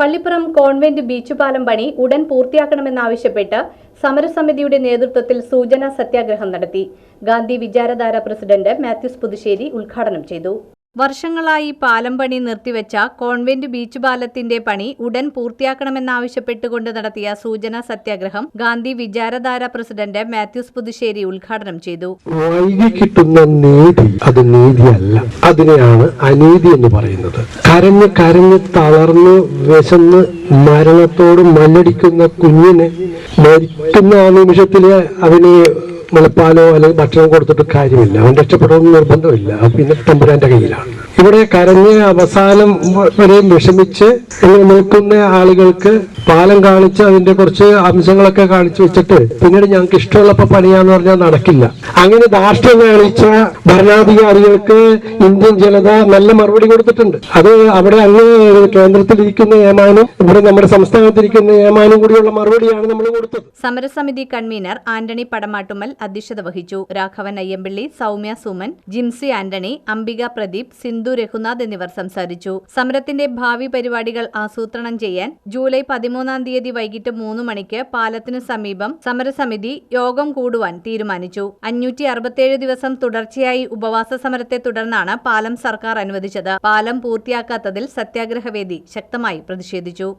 Pallippuram convent beach പാലം പണി ഉടൻ പൂർത്തിയാക്കണമെന്നാവശ്യപ്പെട്ട് സമരസമിതിയുടെ നേതൃത്വത്തിൽ സൂചനാ സത്യാഗ്രഹം നടത്തി. ഗാന്ധി വിചാരധാര പ്രസിഡന്റ് മാത്യൂസ് പുതുശ്ശേരി ഉദ്ഘാടനം ചെയ്തു. വർഷങ്ങളായി പാലം പണി നിർത്തിവെച്ച കോൺവെന്റ് ബീച്ച് പാലത്തിന്റെ പണി ഉടൻ പൂർത്തിയാക്കണമെന്നാവശ്യപ്പെട്ടുകൊണ്ട് നടത്തിയ സൂചനാ സത്യാഗ്രഹം ഗാന്ധി വിചാരധാര പ്രസിഡന്റ് മാത്യൂസ് പുതുശ്ശേരി ഉദ്ഘാടനം ചെയ്തു. കിട്ടുന്ന നീതി അത് നീതിയല്ല. അതിനെയാണ് അനീതി എന്ന് പറയുന്നത്. കരഞ്ഞ് കരഞ്ഞ് തളർന്ന് വിശന്ന് മരണത്തോട് മല്ലടിക്കുന്ന കുഞ്ഞിനെ മരിക്കുന്ന ആ നിമിഷത്തിൽ അവന് മുലപ്പാലോ അല്ലെങ്കിൽ ഭക്ഷണം കൊടുത്തിട്ട് കാര്യമില്ല. അവൻ രക്ഷപ്പെടണമെന്ന് നിർബന്ധമില്ല. പിന്നെ തമ്പുരാന്റെ കയ്യിലാണ്. ഇവിടെ കരഞ്ഞ് അവസാനം വരെയും വിഷമിച്ച് നിൽക്കുന്ന ആളുകൾക്ക് പാലം കാണിച്ച് അതിന്റെ കുറച്ച് അംശങ്ങളൊക്കെ കാണിച്ചു വെച്ചിട്ട് പിന്നീട് ഞങ്ങൾക്ക് ഇഷ്ടമുള്ളപ്പോ പണിയാന്ന് പറഞ്ഞാൽ നടക്കില്ല. അങ്ങനെ ധാർഷ്ട്യം കാണിച്ച ഭരണാധികാരികൾക്ക് ഇന്ത്യൻ ജനത നല്ല മറുപടി കൊടുത്തിട്ടുണ്ട്. അത് അവിടെ അങ്ങ് കേന്ദ്രത്തിലിരിക്കുന്ന ഏമാനും ഇവിടെ നമ്മുടെ സംസ്ഥാനത്തിരിക്കുന്ന ഏമാനും കൂടിയുള്ള മറുപടിയാണ് നമ്മൾ കൊടുത്തത്. സമരസമിതി കൺവീനർ ആന്റണി പടമാട്ടുമൽ അധ്യക്ഷത വഹിച്ചു. രാഘവൻ അയ്യമ്പിള്ളി സൗമ്യ സുമൻ ജിംസി ആന്റണി അംബിക പ്രദീപ് സിന്ധു രഘുനാഥ് എന്നിവർ സംസാരിച്ചു. സമരത്തിന്റെ ഭാവി പരിപാടികൾ ആസൂത്രണം ചെയ്യാൻ ജൂലൈ പതിമൂന്നാം തീയതി വൈകിട്ട് മൂന്ന് മണിക്ക് പാലത്തിനു സമീപം സമരസമിതി യോഗം കൂടുവാൻ തീരുമാനിച്ചു. അഞ്ഞൂറ്റി അറുപത്തിയേഴ് ദിവസം തുടർച്ചയായി ഉപവാസ സമരത്തെ തുടർന്നാണ് പാലം സർക്കാർ അനുവദിച്ചത്. പാലം പൂർത്തിയാക്കാത്തതിൽ സത്യാഗ്രഹവേദി ശക്തമായി പ്രതിഷേധിച്ചു.